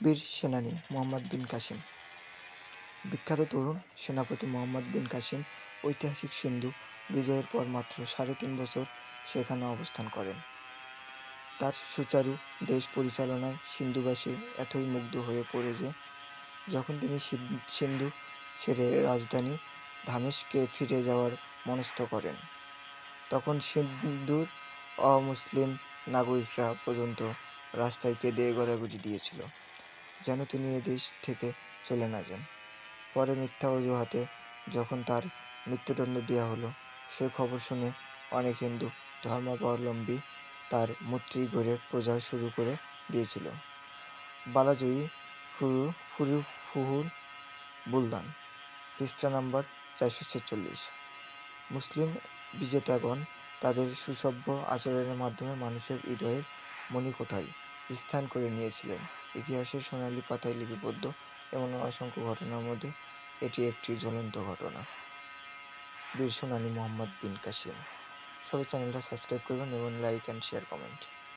বীর সেনানী মোহাম্মদ বিন কাসিম। বিখ্যাত তরুণ সেনাপতি মোহাম্মদ বিন কাসিম ঐতিহাসিক সিন্ধু বিজয়ের পর মাত্র সাড়ে তিন বছর সেখানে অবস্থান করেন। তার সুচারু দেশ পরিচালনায় সিন্ধুবাসী এতই মুগ্ধ হয়ে পড়ে যে, যখন তিনি সিন্ধু ছেড়ে রাজধানী ধামেশকে ফিরে যাওয়ার মনস্থ করেন, তখন সিন্ধুর অমুসলিম নাগরিকরা পর্যন্ত রাস্তায় কেঁদে গড়াগড়ি দিয়েছিল। যেন তিনি এ দেশ থেকে চলে না যান। পরে মিথ্যা অজুহাতে যখন তার মৃত্যুদণ্ড দেওয়া হলো, সে খবর শুনে অনেক হিন্দু ধর্মাবলম্বী তার মূর্তি গড়ে পূজা শুরু করে দিয়েছিল। বালাজয়ী ফুরু ফুরু ফুহুল বুলদান, পৃষ্ঠা নাম্বার চারশো ছেচল্লিশ। মুসলিম বিজেতাগণ তাদের সুসভ্য আচরণের মাধ্যমে মানুষের হৃদয়ের মণিকোঠায় স্থান করে নিয়েছিলেন। ইতিহাসের সোনালী পাতায় লিপিবদ্ধ এমন অসংখ্য ঘটনার মধ্যে এটি একটি জ্বলন্ত ঘটনা। বীর সোনালী মোহাম্মদ বিন কাশিম সবাই চ্যানেলটা সাবস্ক্রাইব করবেন এবং লাইক অ্যান্ড শেয়ার কমেন্ট